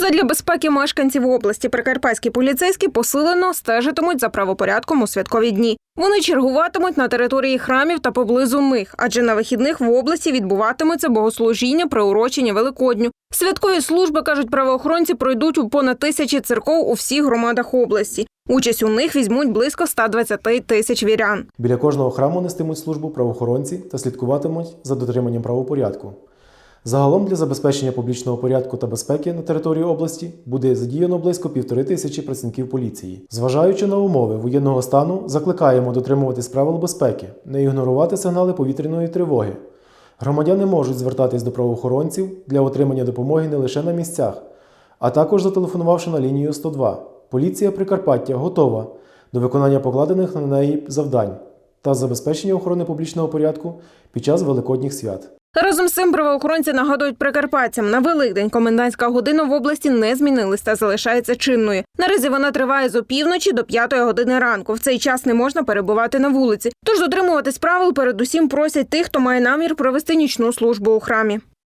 Задля безпеки мешканців області прикарпатські поліцейські посилено стежитимуть за правопорядком у святкові дні. Вони чергуватимуть на території храмів та поблизу них, адже на вихідних в області відбуватиметься богослужіння приурочення Великодню. Святкові служби кажуть, правоохоронці пройдуть у понад тисячі церков у всіх громадах області. Участь у них візьмуть близько 120 тисяч вірян. Біля кожного храму нестимуть службу правоохоронці та слідкуватимуть за дотриманням правопорядку. Загалом для забезпечення публічного порядку та безпеки на території області буде задіяно близько півтори тисячі працівників поліції. Зважаючи на умови воєнного стану, закликаємо дотримуватись правил безпеки, не ігнорувати сигнали повітряної тривоги. Громадяни можуть звертатись до правоохоронців для отримання допомоги не лише на місцях, а також зателефонувавши на лінію 102. Поліція Прикарпаття готова до виконання покладених на неї завдань та забезпечення охорони публічного порядку під час великодніх свят. Разом з цим правоохоронці нагадують прикарпатцям, на Великдень комендантська година в області не змінилась та залишається чинною. Наразі вона триває з опівночі до п'ятої години ранку. В цей час не можна перебувати на вулиці. Тож дотримуватись правил передусім просять тих, хто має намір провести нічну службу у храмі.